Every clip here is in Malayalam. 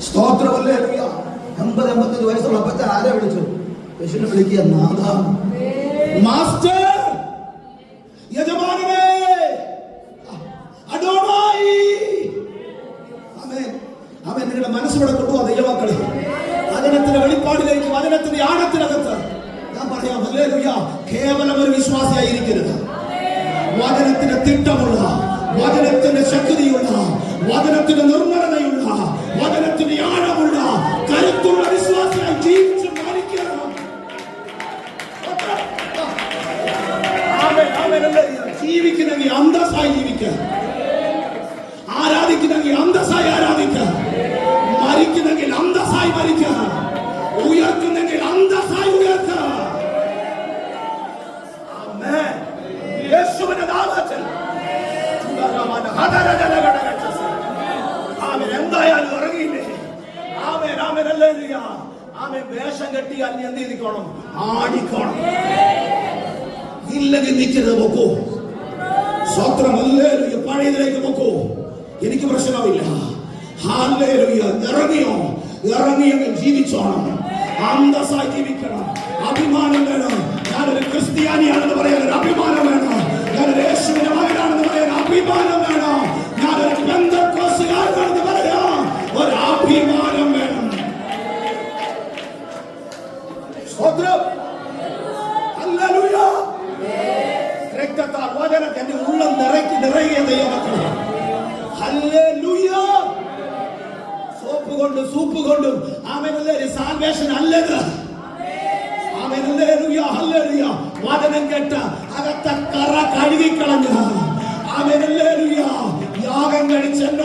സ്തോത്രമല്ലേ എൺപത് എൺപത്തഞ്ച് വയസ്സുള്ള അപ്പച്ച ആരെ വിളിച്ചു? യേശുവിനെ വിളിക്കുക നാഥ. മാസ്റ്റർ യജമാനമേ അഡോണായി. ആമേൻ. ആമേൻ. നിങ്ങളുടെ മനസ്സിലൂടെ കൊണ്ടുപോകാം ദൈവമക്കളെ. വചനത്തിന്റെ വെളിപ്പാടിലേക്ക് വചനത്തിന്റെ ആഴത്തിനകത്ത്. ഞാൻ പറയാം അല്ലേ കേവലം ഒരു വിശ്വാസിയായിരിക്കരുത്. വചനത്തിന്റെ തിട്ടമുള്ള വചനത്തിന്റെ ശക്തിയുള്ള വചനത്തിന്റെ നിർമ്മലതയുള്ള കരുത്തുള്ള വിശ്വാസിയായി ജീവിച്ച് മരിക്കണം? ജീവിക്കുന്നെങ്കിൽ അന്തസ്സായി ജീവിക്കുക. ആരാധിക്കുന്നെങ്കിൽ അന്തസ്സായി ആരാധിക്കുക. മരിക്കുന്നെങ്കിൽ അന്തസ്സായി മരിക്കുക. ഉയർക്കുന്നെങ്കിൽ വേഷം കെട്ടി നീ എന്ത് ചെയ്തിക്കോണം? ആടിക്കോണം. ഇല്ലെങ്കിൽ നിൽക്കരുത് നോക്കൂ സ്വത്രം ഹല്ലേലൂയ പഴയതിലേക്ക് നോക്കൂ എനിക്ക് പ്രശ്നമില്ല. ഇറങ്ങിയോ? ഇറങ്ങിയെങ്കിൽ ജീവിച്ചോണം. അന്തസ്സായി ജീവിക്കണം. അഭിമാനം വേണം ഞാനൊരു ക്രിസ്ത്യാനിയാണെന്ന് പറയാൻ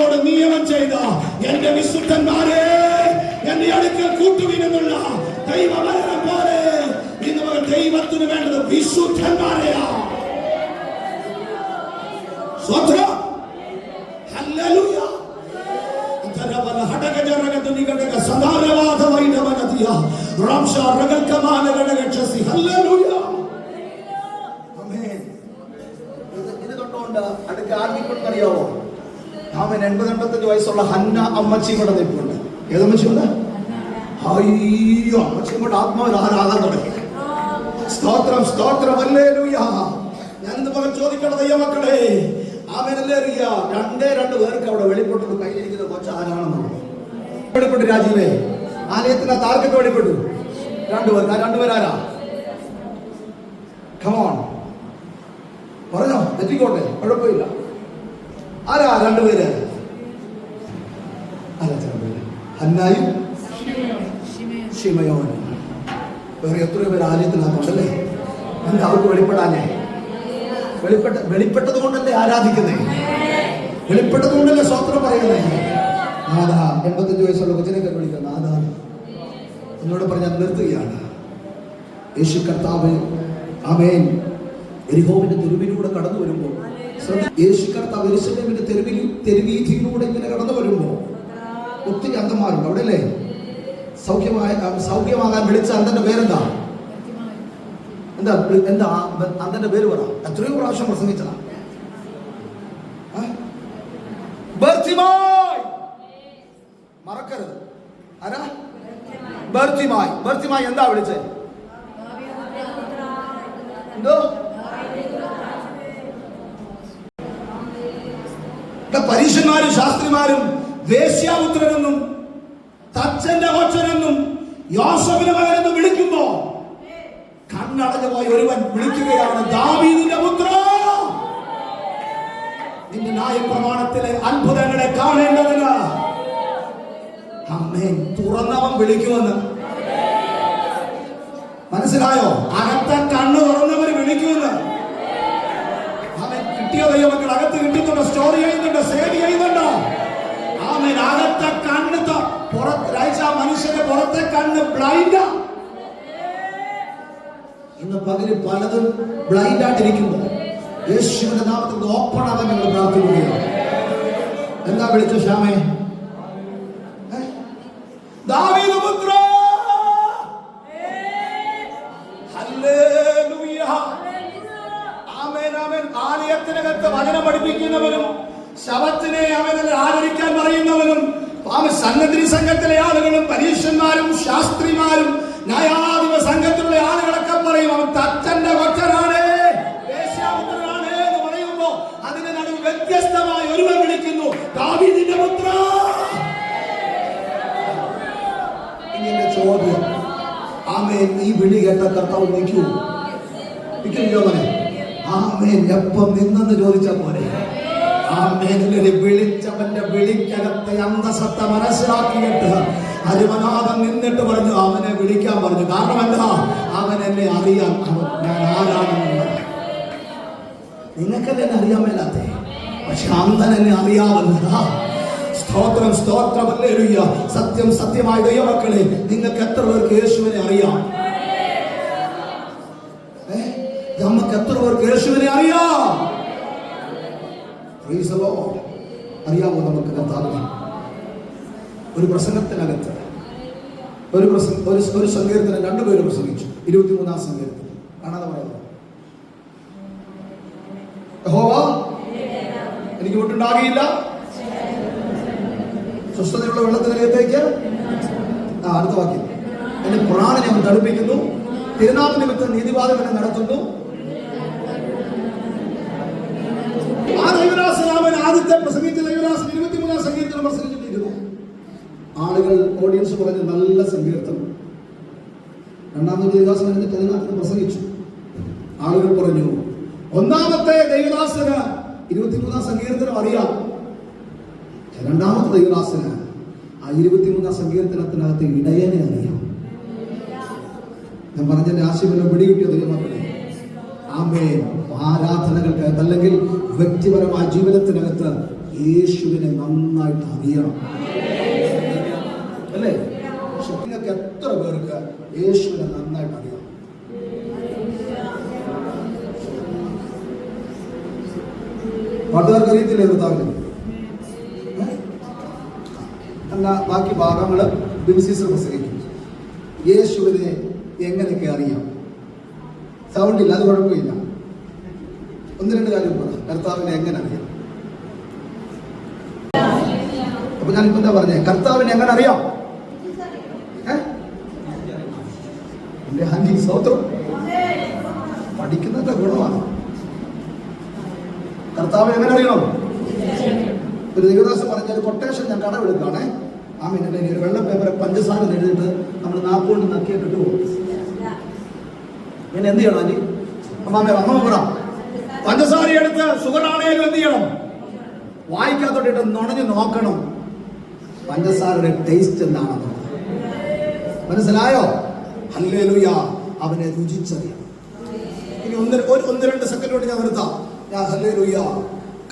എന്നോട് നിയമം ചെയ്ത എന്റെ വിശുദ്ധന്മാരെ എന്റെ അടുക്കൽ കൂട്ടുവിനെന്നുള്ള ദൈവമരണം പോലെ ഇന്ന് മുതൽ ദൈവത്തിന് വേണ്ടത് വിശുദ്ധന്മാരെയാ. സ്വത്രം ഇത് കണ്ടുകൊണ്ട് അടുക്ക ആർമിക്കൊണ്ടറിയാവോ അവൻ എൺപത് വയസ്സുള്ള ഹന്ന അമ്മച്ചിയും കൂടെ നിൽപ്പുണ്ട്. ഏതമ്മച്ചിയുണ്ട് അയ്യോ അമ്മച്ചിയും കൂടെ ആത്മാവിൽ ആരാകാൻ തുടങ്ങി. സ്തോത്രം സ്തോത്രം അല്ലേലൂയ ഞാൻ ഇന്ന് പകൽ ചോദിക്കണ ദൈവമക്കളെ അറിയ? രണ്ടേ രണ്ട് പേർക്ക് അവിടെ വെളിപ്പെട്ടു കയ്യിലിരിക്കുന്ന കൊച്ച ആരാണെന്നുള്ളത് വെളിപ്പെട്ടു രാജീവേ ആലയത്തിനകത്ത് ആർക്കൊക്കെ വെളിപ്പെട്ടു? രണ്ടുപേർ ആ രണ്ടുപേരാരാ കമോൺ പറഞ്ഞോ തെറ്റിക്കോട്ടെ കുഴപ്പമില്ല. ആരാ? രണ്ടുപേര് ഹന്നായും വേറെ എത്രയോ പേര് ആലയത്തിനകത്തുണ്ടല്ലേ എന്താ അവർക്ക് വെളിപ്പെടാനേ വെളിപ്പെട്ട വെളിപ്പെട്ടത് കൊണ്ടല്ലേ ആരാധിക്കുന്നേ? വെളിപ്പെട്ടത് കൊണ്ടല്ലേ സ്വത്രം പറയുന്നേ? നാദാ എൺപത്തഞ്ച് വയസ്സുള്ള കൊച്ചിനൊക്കെ വിളിക്കുന്ന നാദാ. എന്നോട് പറഞ്ഞാൽ നിർത്തുകയാണ്. യേശു കർത്താവ് അമേൻ എരിഹോവിന്റെ തെരുവിലൂടെ കടന്നു വരുമ്പോൾ യേശു കർത്താവ് എരിശലേമിന്റെ തെരുവിൽ തെരുവീഥിയിലൂടെ ഇങ്ങനെ കടന്നു വരുമ്പോൾ ഒത്തിരി അന്തന്മാരുണ്ട് അവിടെ അല്ലേ സൗഖ്യമായ സൗഖ്യമാകാൻ വിളിച്ച അന്തന്റെ പേരെന്താ? എന്താ എന്താ അന്തന്റെ പേര് പറ. എത്രയോ പ്രാവശ്യം പ്രസംഗിച്ചതാ. മറക്കരുത്. ആരാ? ബർത്തിമായി. ബർത്തിമായി എന്താ വിളിച്ചേ? എന്തോ? ഇവിടെ പരീക്ഷന്മാരും ശാസ്ത്രിമാരും വേശ്യാപുത്രനെന്നും തച്ചന്റെ കൊച്ചനെന്നും യോസഫിന് മകനെന്നും വിളിക്കുമ്പോ കണ്ണടഞ്ഞു പോയി ഒരുവൻ വിളിക്കുകയാണ് ദാവീദിന്റെ പുത്ര നിന്റെ ന്യായപ്രമാണത്തിലെ അത്ഭുതങ്ങളെ കാണേണ്ടതിന് അമ്മേ തുറന്നവൻ വിളിക്കുമെന്ന്. മനസ്സിലായോ? അകത്തെ കണ്ണ് ബ്ലൈൻഡാ ഇന്ന് പകൽ പലതും ബ്ലൈൻഡ് ആയിട്ടിരിക്കുമ്പോൾ യേശുവിന്റെ നാമത്തിൽ ഓപ്പൺ ആവാൻ ഞങ്ങൾ പ്രാർത്ഥിക്കുകയാണ്. എന്താ വിളിച്ച ശ്യാമേ? ആലയത്തിനകത്ത് വചനം പഠിപ്പിക്കുന്നവനും ശവത്തിനെ അവനെ ആദരിക്കാൻ പറയുന്നവനും ആമ സന്നദ്ധി മന്ത്രി സംഘത്തിലെ ആളുകളും പരീക്ഷന്മാരും ശാസ്ത്രിമാരും ന്യായാധിപ സംഘത്തിലുള്ള ആളുകളൊക്കെ പറയും അവൻ തച്ചന്റെ കൊച്ചനാണ് വേശ്യാപുത്രനാണ് എന്ന് പറയുമ്പോ അതിന് നടുവ് വ്യത്യസ്തമായി ഒരുവൻ വിളിക്കുന്നു ദാവീദിന്റെ പുത്ര. ഇനി എന്റെ ചോദ്യം ആമേൻ ഈ വിളി കേട്ട കർത്താവ് നിൽക്കൂ നിൽക്കില്ലയോ അവനെ ആമേൻ എപ്പം നിന്നെന്ന് ചോദിച്ച പോലെ ആമേൻ ഒരു വിളിച്ചവന്റെ വിളിക്കകത്തെ അന്തസത്ത മനസ്സിലാക്കിയിട്ട് അരുമനാഥൻ നിന്നിട്ട് പറഞ്ഞു അവനെ വിളിക്കാൻ പറഞ്ഞു. കാരണം എന്താ? അവൻ എന്നെ അവൻ ഞാൻ ആരാണെന്ന് നിങ്ങൾക്കല്ലേ എന്നെ അറിയാൻ മേലാത്ത? പക്ഷെ അന്തൻ എന്നെ അറിയാവുന്നതാ. സ്തോത്രം സ്തോത്രം ഹല്ലേലൂയ. സത്യം സത്യമായ ദൈവമക്കളെ നിങ്ങൾക്ക് എത്ര പേർക്ക് യേശുവിനെ അറിയാം? നമുക്ക് എത്ര പേർക്ക് യേശുവിനെ അറിയാം? Praise അറിയാമോ നമുക്ക് കർത്താവിനെ? ഒരു പ്രസംഗത്തിനകത്ത് ഒരു പ്രസംഗ ഒരു ഒരു സങ്കീർത്തനം രണ്ടുപേര് പ്രസംഗിച്ചു. ഇരുപത്തിമൂന്നാം സങ്കീർത്തനം. കാണാതെ പറയുന്നത് എനിക്ക് വിട്ടുണ്ടാകിയില്ല. സ്വസ്ഥതയുള്ള വെള്ളത്തിനകത്തേക്ക് ആ അടുത്ത വാക്യം. എന്റെ പ്രാണനെ അവൻ തടുപ്പിക്കുന്നു തിരുനാമ നിമിത്തം നീതിവാദം എന്നെ നടത്തുന്നു. ദൈവരാസനാമൻ ആദ്യത്തെ പ്രസംഗിച്ച ദൈവരാസൻ ഇരുപത്തിമൂന്നാം സങ്കീർത്തനം പ്രസംഗിച്ചിട്ടിരുന്നു ആളുകൾ ഓഡിയൻസ് പറഞ്ഞ നല്ല സങ്കീർത്തനം. രണ്ടാമത്തെ ദൈവദാസൻ എന്നിട്ട് അതിനകത്ത് പ്രസംഗിച്ചു. ആളുകൾ പറഞ്ഞു ഒന്നാമത്തെ ദൈവദാസന് ഇരുപത്തിമൂന്നാം സങ്കീർത്തനം അറിയാം. രണ്ടാമത്തെ ദൈവദാസന് ആ ഇരുപത്തിമൂന്നാം സങ്കീർത്തനത്തിനകത്ത് ഇടയനെ അറിയാം. ഞാൻ പറഞ്ഞതിന്റെ ആശയമെല്ലാം പിടികിട്ടിയ ദൈവമക്കളെ? ആമേൻ. ആരാധനകൾക്ക് അല്ലെങ്കിൽ വ്യക്തിപരമായ ജീവിതത്തിനകത്ത് യേശുവിനെ നന്നായിട്ട് അറിയാം അല്ലേ? നിങ്ങൾക്ക് എത്ര പേർക്ക് യേശുവിനെ നന്നായിട്ട് അറിയാം പാട്ടുകാർക്ക് അറിയത്തില്ലേ കർത്താവിനെ? അല്ല ബാക്കി ഭാഗങ്ങൾ ബിൻസിസ് പ്രസംഗിക്കും. യേശുവിനെ എങ്ങനെയൊക്കെ അറിയാം? സൗണ്ട് ഇല്ല അത് കുഴപ്പമില്ല. ഒന്ന് രണ്ട് കാര്യം പറ. കർത്താവിനെ എങ്ങനെ അറിയാം? അപ്പൊ ഞാനിപ്പോ എന്താ പറഞ്ഞേ? കർത്താവിനെ എങ്ങനെ അറിയാം? ഏ? എന്റെ ഹാൻഡി സ്തോത്രം പഠിക്കുന്നതിന്റെ ഗുണമാണ്. കർത്താവ് എങ്ങനെ അറിയണം? ഒരു ദൈവദാസം പറഞ്ഞ ഒരു കൊട്ടേഷൻ ഞാൻ കടമെടുക്കുകയാണേ. മിനിറ്റ് ഒരു വെള്ള പേപ്പറെ പഞ്ചസാര എഴുതിയിട്ട് നമ്മൾ നാക്കുകൊണ്ട് നക്കിയാൽ പോകും ഇങ്ങനെ എന്ത് ചെയ്യണം അനി അമ്മാമേ അമ്മ പറ. പഞ്ചസാര എടുത്ത് ഷുഗർ ആണെങ്കിലും എന്ത് ചെയ്യണം? വായിക്കാത്തോട്ടിട്ട് നുണഞ്ഞ് നോക്കണം. പഞ്ചസാരയുടെ ടേസ്റ്റ് എന്താണെന്ന്. മനസ്സിലായോ? ഹല്ലേലൂയ. അവനെ രുചിച്ചറിയണം. ഇനി ഒന്ന് ഒരു ഒന്ന് രണ്ട് സെക്കൻഡ് കൊണ്ട് ഞാൻ നിർത്താം. ഞാൻ ഹല്ലേലൂയ.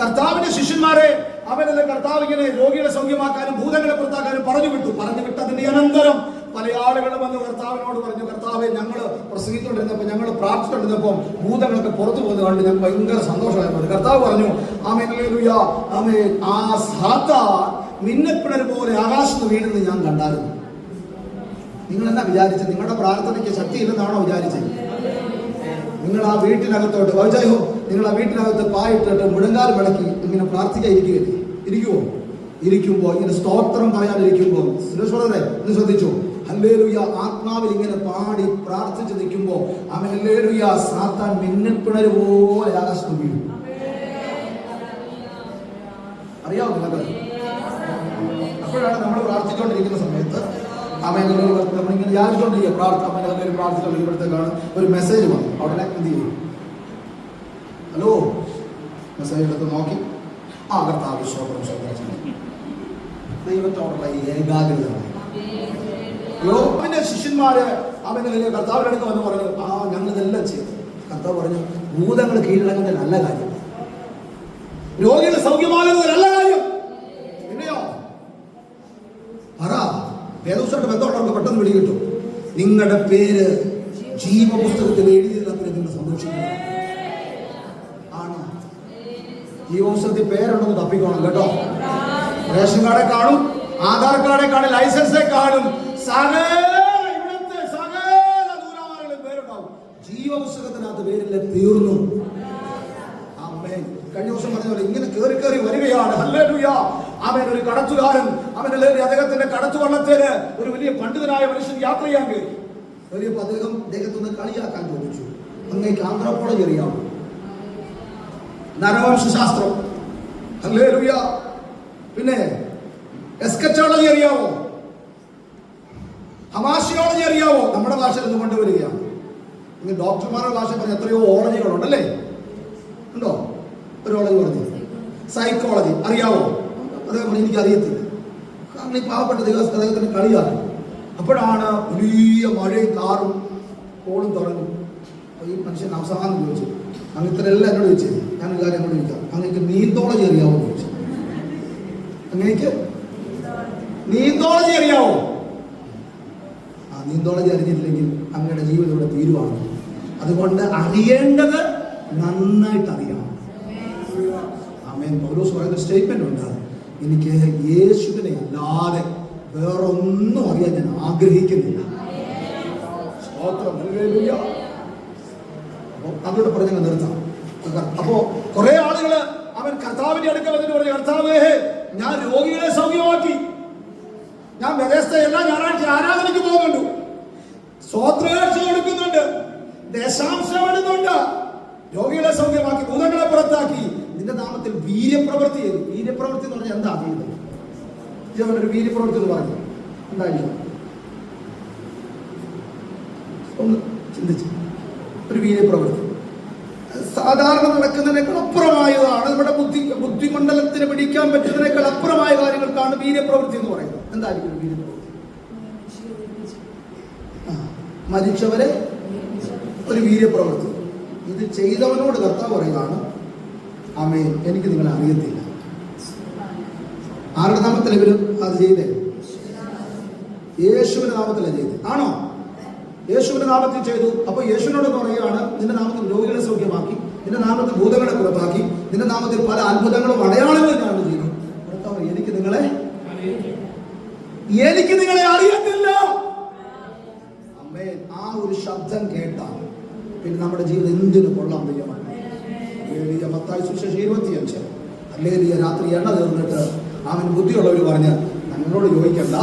കർത്താവിന്റെ ശിഷ്യന്മാരെ അവനല്ലേ കർത്താവ് ഇങ്ങനെ രോഗികളെ സൗഖ്യമാക്കാനും ഭൂതങ്ങളെ പുറത്താക്കാനും പറഞ്ഞു വിട്ടു. പറഞ്ഞു വിട്ടതിന്റെ അനന്തരം പല ആളുകളും വന്ന് കർത്താവിനോട് പറഞ്ഞു കർത്താവെ ഞങ്ങൾ പ്രസംഗിച്ചുകൊണ്ടിരുന്നപ്പോൾ ഞങ്ങൾ പ്രാർത്ഥിച്ചുകൊണ്ടിരുന്നപ്പോൾ ഭൂതങ്ങളൊക്കെ പുറത്തു പോകുന്നത് കണ്ട് ഞങ്ങൾക്ക് ഭയങ്കര സന്തോഷമായിരുന്നു. കർത്താവ് പറഞ്ഞു മിന്നപ്പിണർ പോലെ ആകാശത്ത് വീഴുന്നത് ഞാൻ കണ്ടായിരുന്നു. നിങ്ങൾ എന്താ വിചാരിച്ചത്? നിങ്ങളുടെ പ്രാർത്ഥനയ്ക്ക് ശക്തി ഇല്ലെന്നാണോ വിചാരിച്ചത്? നിങ്ങൾ ആ വീട്ടിനകത്തോട്ട് വൈജയോ നിങ്ങൾ ആ വീട്ടിനകത്ത് പായിട്ടിട്ട് മുഴങ്കാൽ വിളക്കി ഇങ്ങനെ പ്രാർത്ഥിക്കാൻ ഇരിക്കുകയല്ലേ ഇരിക്കുവോ? ഇരിക്കുമ്പോൾ ഇങ്ങനെ സ്തോത്രം പറയാതിരിക്കുമ്പോൾ ശ്രദ്ധിച്ചു? ഹല്ലേലൂയ ആത്മാവിൽ ഇങ്ങനെ പാടി പ്രാർത്ഥിച്ച് നിൽക്കുമ്പോൾ അവൻ ഹല്ലേലൂയ സാത്താൻ മിന്നപ്പിണര് പോലെ ആകാശത്ത് വീഴും. അറിയാവോ നിങ്ങൾക്ക് അപ്പോഴാണ് നമ്മൾ പ്രാർത്ഥിച്ചുകൊണ്ടിരിക്കുന്ന സമയത്ത് അവൻ നമ്മളിങ്ങനെ യാചിച്ചുകൊണ്ടിരിക്കുക പ്രാർത്ഥന അവൻ അങ്ങനെ പ്രാർത്ഥിച്ചുകൊണ്ടിരിക്കുമ്പോഴത്തേക്കാണ് ഒരു മെസ്സേജ് വന്നു അവിടെ എന്ത് ചെയ്യും? ഹലോ? മെസ്സേജ് എടുത്ത് നോക്കി. ആ കർത്താവ് ശോഭനം ശോഭനം ദൈവത്തോടുള്ള ഏകാഗ്രത. യോബിന്റെ ശിഷ്യന്മാര് അവന്റെ കർത്താവിന്റെ അടുത്ത് വന്ന് പറഞ്ഞു ആ ഞങ്ങൾ ഇതെല്ലാം ചെയ്തു. കർത്താവ് പറഞ്ഞു ഭൂതങ്ങൾ കീഴടങ്ങുന്ന നല്ല കാര്യം. രോഗികൾ സൗഖ്യമാകുന്നത് നല്ല കാര്യം. പിന്നെയോ? പറ വേദോസായിട്ട് ബന്ധമുള്ളവർക്ക് പെട്ടെന്ന് വിളി കിട്ടും. നിങ്ങളുടെ പേര് ജീവപുസ്തകത്തിൽ എഴുതിയതിനകത്ത് നിങ്ങൾ സന്തോഷിക്കുക ആണോ? ജീവപുസ്തകത്തിൽ പേരുണ്ടെന്ന് തപ്പിക്കോണം കേട്ടോ? റേഷൻ കാർഡെ കാണും ആധാർ കാർഡെ കാണും ലൈസൻസെ കാണും. സകല ഇവിടുത്തെ സകല ദൂരമാരുടെ പേരുണ്ടാവും. ജീവപുസ്തകത്തിനകത്ത് പേരില്ല? തീർന്നു. ആമേൻ. കഴിഞ്ഞ ദിവസം പറഞ്ഞ പോലെ ഇങ്ങനെ കേറി കേറി വരികയാണ്. അവൻ ഒരു കടത്തുകാരൻ അവന്റെ അദ്ദേഹത്തിന്റെ കടത്തുവള്ളത്തേന് ഒരു വലിയ പണ്ഡിതനായ മനുഷ്യൻ യാത്ര ചെയ്യാൻ കയറി. ഒരു അദ്ദേഹം അദ്ദേഹത്തിന് കളിയാക്കാൻ ചോദിച്ചു. അങ്ങേക്ക് ആന്ത്രോപോളജി അറിയാമോ നരവംശാസ്ത്രം ഹല്ലേലൂയ. പിന്നെ എസ്കച്ചോളജി അറിയാമോ ഹമാഷിയോളജി അറിയാവോ? നമ്മുടെ ഭാഷയിൽ നിന്ന് കൊണ്ടുവരികയാണ് ഡോക്ടർമാരുടെ ഭാഷ പറഞ്ഞ എത്രയോ ഓളജികളുണ്ടല്ലേ ഉണ്ടോ? ഒരു പറഞ്ഞു. സൈക്കോളജി അറിയാവോ? അദ്ദേഹം പറഞ്ഞു എനിക്ക് അറിയത്തില്ല. കാരണം ഈ പാവപ്പെട്ട ദിവസം അദ്ദേഹത്തിന് കളിയാണ് അപ്പോഴാണ് വലിയ മഴയും കാറും കോളും തുടങ്ങും. ഈ മനുഷ്യൻ അവസാനം ചോദിച്ചു അങ്ങ് ഇത്ര എല്ലാം എന്നോട് ചോദിച്ചത് ഞാൻ ഒരു കാര്യം അങ്ങോട്ട് ചോദിക്കാം. അങ്ങേക്ക് നീന്തോളജി അറിയാവോ? ചോദിച്ചു. അങ്ങനെ നീന്തോളജി അറിയാമോ ആ നീന്തോളജി അറിഞ്ഞില്ലെങ്കിൽ അങ്ങയുടെ ജീവിതം ഇവിടെ തീരുവാണ്. അതുകൊണ്ട് അറിയേണ്ടത് നന്നായിട്ട് അറിയണം. ആമേൻ. പൗലോസ് പറയുന്ന സ്റ്റേറ്റ്മെന്റ് ഉണ്ട് എനിക്ക് യേശുവിനെ അല്ലാതെ വേറൊന്നും അറിയാൻ ഞാൻ ആഗ്രഹിക്കുന്നില്ല. അതോട് പറഞ്ഞങ്ങ് നിർത്താം. അപ്പോ കുറെ ആളുകൾ അവൻ കർത്താവിന്റെ അടുക്കൽ പറഞ്ഞു കർത്താവേ ഞാൻ രോഗികളെ സൗഖ്യമാക്കി. ഞാൻ വ്യത്യസ്ത എല്ലാ ഞായറാഴ്ച ആരാധനയ്ക്ക് പോകുന്നുണ്ട്. സ്വോത്രകാഴ്ച കൊടുക്കുന്നുണ്ട് ദശാംശം ഇടുന്നുണ്ട് രോഗികളെ സൗഖ്യമാക്കി ഭൂതങ്ങളെ പുറത്താക്കി. നിന്റെ നാമത്തിൽ വീര്യപ്രവൃത്തി ചെയ്തു. വീര്യപ്രവൃത്തി എന്ന് പറഞ്ഞാൽ എന്താ ചെയ്തത് ഇത് ഒരു വീര്യപ്രവൃത്തി എന്ന് പറഞ്ഞു. എന്തായിരിക്കും ഒന്ന് ചിന്തിച്ചു. ഒരു വീര്യപ്രവൃത്തി. സാധാരണ നടക്കുന്നതിനേക്കാൾ അപ്പുറമായതാണ്. നമ്മുടെ ബുദ്ധി ബുദ്ധിമണ്ഡലത്തിന് പിടിക്കാൻ പറ്റുന്നതിനേക്കാൾ അപ്പുറമായ കാര്യങ്ങൾക്കാണ് വീര്യപ്രവൃത്തി എന്ന് പറയുന്നത്. എന്തായിരിക്കും വീര്യപ്രവൃത്തി? മരിച്ചവരെ ഒരു വീര്യപ്രവൃത്തി. ഇത് ചെയ്തവനോട് കർത്താവ് പറയുകയാണ് ആമേ എനിക്ക് നിങ്ങളെ അറിയത്തില്ല. ആരുടെ നാമത്തിൽ ഇവരും അത് ചെയ്തേ? യേശുവിന്റെ നാമത്തിലാണ് ചെയ്തത് ആണോ? യേശുവിന്റെ നാമത്തിൽ ചെയ്തു. അപ്പൊ യേശുവിനോട് പറയുകയാണ് നിന്റെ നാമത്തിൽ സൗഖ്യമാക്കി നിന്റെ നാമത്തിൽ ഭൂതങ്ങളെ പുറത്താക്കി നിന്റെ നാമത്തിൽ പല അത്ഭുതങ്ങളും അടയാളങ്ങളും കാണുന്നു ചെയ്തു. എനിക്ക് നിങ്ങളെ എനിക്ക് നിങ്ങളെ അറിയത്തില്ല. അമ്മേ ആ ഒരു ശബ്ദം കേട്ടാൽ പിന്നെ നമ്മുടെ ജീവിതം എന്തിനു കൊള്ളാം ദൈവമാണ്. മത്തായി സുവിശേഷം ഇരുപത്തിയഞ്ച്. അല്ലേ രാത്രി എണ്ണ തീർന്നിട്ട് അവൻ ബുദ്ധിയുള്ളവർ പറഞ്ഞ് ഞങ്ങളോട് ചോദിക്കണ്ട.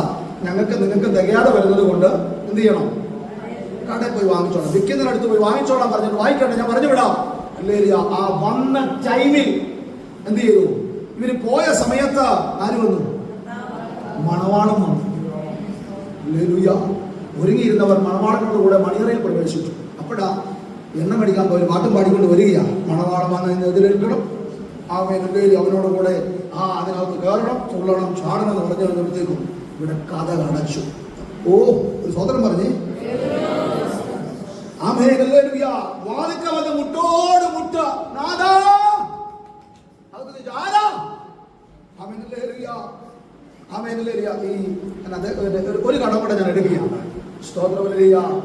ഞങ്ങൾക്ക് നിങ്ങൾക്ക് തികയാതെ വരുന്നത് കൊണ്ട് എന്ത് ചെയ്യണം? കടയിൽ പോയി വാങ്ങിച്ചോളാം വിൽക്കുന്നതിനടുത്ത് പോയി വാങ്ങിച്ചോളാം പറഞ്ഞിട്ട് വാങ്ങിക്കട്ടെ ഞാൻ പറഞ്ഞു വിടാം. അല്ലേ ആ വന്ന ടൈമിൽ എന്ത് ചെയ്തു? ഇവർ പോയ സമയത്ത് ആര് വന്നു? മണവാളം വന്നു. ഒരുങ്ങിയിരുന്നവർ മണവാളനോട് കൂടെ മണിയറയിൽ പ്രവേശിച്ചു. അപ്പോഴാ എണ്ണ മേടിക്കാൻ പോയി പാട്ടും പാടിക്കൊണ്ട് വരികയാ. മണവാളം വന്നതിന് എതിരേൽക്കണം അവൻ അവനോട് കൂടെ ആ അതിനകത്ത് കയറണം തുള്ളണം ചാടണം എന്ന് പറഞ്ഞു വന്നപ്പോഴത്തേക്കും ഇവിടെ കഥ അടച്ചു ഓ ഒരു സോദരൻ പറഞ്ഞേ ആമേ ഹല്ലേലൂയ വാതിക്ക വന്ന് മുട്ടോട് മുട്ട നാദാ അത് ആരാ ആമേൻ ഹല്ലേലൂയ ആമേൻ ഹല്ലേലൂയ ഈ ഞാൻ അത് ഒരു- ഒരു- ഒരു കടം കൂടെ ഞാൻ എടുക്കുകയാണ് ഹല്ലേലൂയ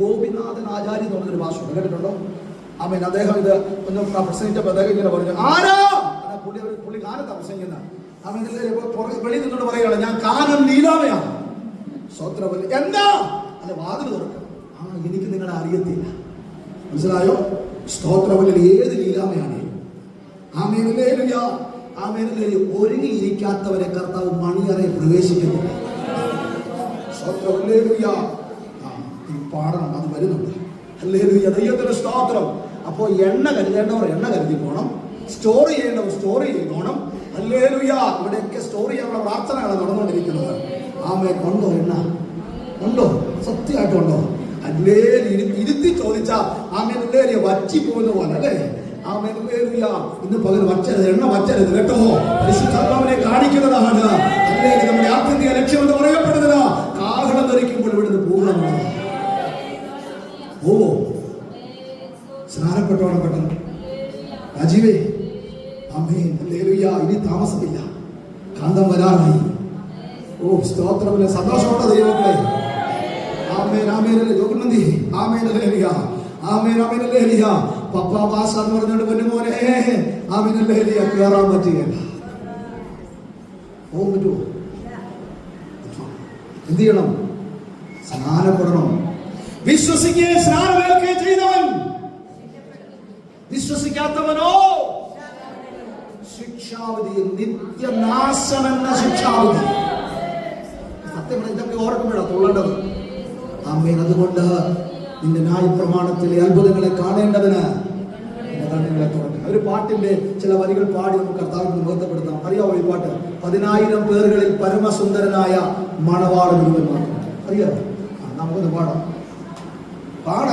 ഗോപിനാഥൻ ആചാര്യ എന്ന് പറഞ്ഞൊരു ഭാഷ കേട്ടിട്ടുണ്ടോ? ആമേൻ. അദ്ദേഹം ഇത് ഒന്ന് പ്രസംഗിച്ചപ്പോൾ അദ്ദേഹം ഇങ്ങനെ പറഞ്ഞു. ആരാ? പുള്ളി പുള്ളി കാനത്താ പ്രസംഗിക്കുന്നത് പുറ- വെളിയിൽ നിന്നോട് പറയുകയാണ് ഞാൻ കാനം നീലാമയാണ്. സ്വത്രപല്ലി എന്താ? അല്ല വാതിൽ തുറക്കണം ആ എനിക്ക് നിങ്ങളെ അറിയത്തില്ല. മനസ്സിലായോ? സ്തോത്രവല്ലിൽ ഏത് ലീലാമയാണ് ആമേനിലേലുയ ആമേനിലേലു ഒരുങ്ങിയിരിക്കാത്തവരെ കർത്താവ് മണിയറയെ ആ ഈ പാടണം അത് വരുന്നുണ്ട്. അല്ലേ സ്തോത്രം. അപ്പോ എണ്ണ കരുതേണ്ടവർ എണ്ണ കരുതി പോകണം സ്റ്റോർ ചെയ്യേണ്ടവർ സ്റ്റോർ ചെയ്തോണം. ഹല്ലേലൂയ ഇവിടെയൊക്കെ സ്റ്റോർ ചെയ്യാനുള്ള പ്രാർത്ഥനകളാണ് നടന്നുകൊണ്ടിരിക്കുന്നത്. ആമേ കൊണ്ടോ എണ്ണ? ഉണ്ടോ സത്യമായിട്ടുണ്ടോ അല്ലേ ഇരുത്തി ചോദിച്ച ആമേ അല്ലേ വറ്റി പോകുന്ന പോലെ അല്ലേ? ആമേൻ ഹല്ലേലൂയ ഇന്ന് പകൽ വച്ചരുത് എണ്ണ വച്ചരുത് കേട്ടോ. പരിശുദ്ധാത്മാവിനെ കാണിക്കുന്നതാണ്. അല്ലേ നമ്മുടെ ആത്യന്തിക ലക്ഷ്യം എന്ന് പറയപ്പെടുന്നത്. കാഹളം ധരിക്കുമ്പോൾ ഇവിടുന്ന് പൂർണമാണ് പോവോ? സ്നാനപ്പെട്ടോണം പെട്ടെന്ന്. രാജീവേ അമ്മേ ഹല്ലേലൂയ. ഇനി താമസമില്ല. കാന്തം വരാറായി. ഓ സ്തോത്രമില്ല സന്തോഷമുള്ള ദൈവങ്ങളെ ആമേൻ രാമേനല്ലേ ജോഗുന്നതി ആമേൻ ഹല്ലേലൂയ. ആമേൻ ആമേൻ ഹല്ലേലൂയ. പപ്പ പാസ എന്ന് പറഞ്ഞുകൊണ്ട് പൊന്നുമോനെ ആമേനല്ലേ ഹല്ലേലൂയ. കയറാൻ പറ്റുകയല്ല പോകാൻ പറ്റുമോ എന്ത് ചെയ്യണം? സ്നാനപ്പെടണം. വിശ്വസിക്കുകയും സ്നാനമേൽക്കുകയും ചെയ്തവൻ. വിശ്വസിക്കാത്തവനോ? ശിക്ഷ നിത്യനാശം എന്ന ശിക്ഷാവിധി. സത്യം ഇതൊക്കെ ഓർക്കുമ്പോഴാണ് തുള്ളേണ്ടത് അമ്മേൻ അതുകൊണ്ട് നിന്റെ ന്യായപ്രമാണത്തിലെ അത്ഭുതങ്ങളെ കാണേണ്ടതിന് ഒരു പാട്ടിന്റെ ചില വരികൾ പാടി നമുക്ക് കർത്താവിന് ബോധപ്പെടുത്താം അറിയാവോ ഈ പാട്ട്? പതിനായിരം പേരുകളിൽ പരമസുന്ദരനായ മണവാളൻ ഒരുവൻ അറിയാവോ? നമുക്കൊന്ന് പാടാം. பாட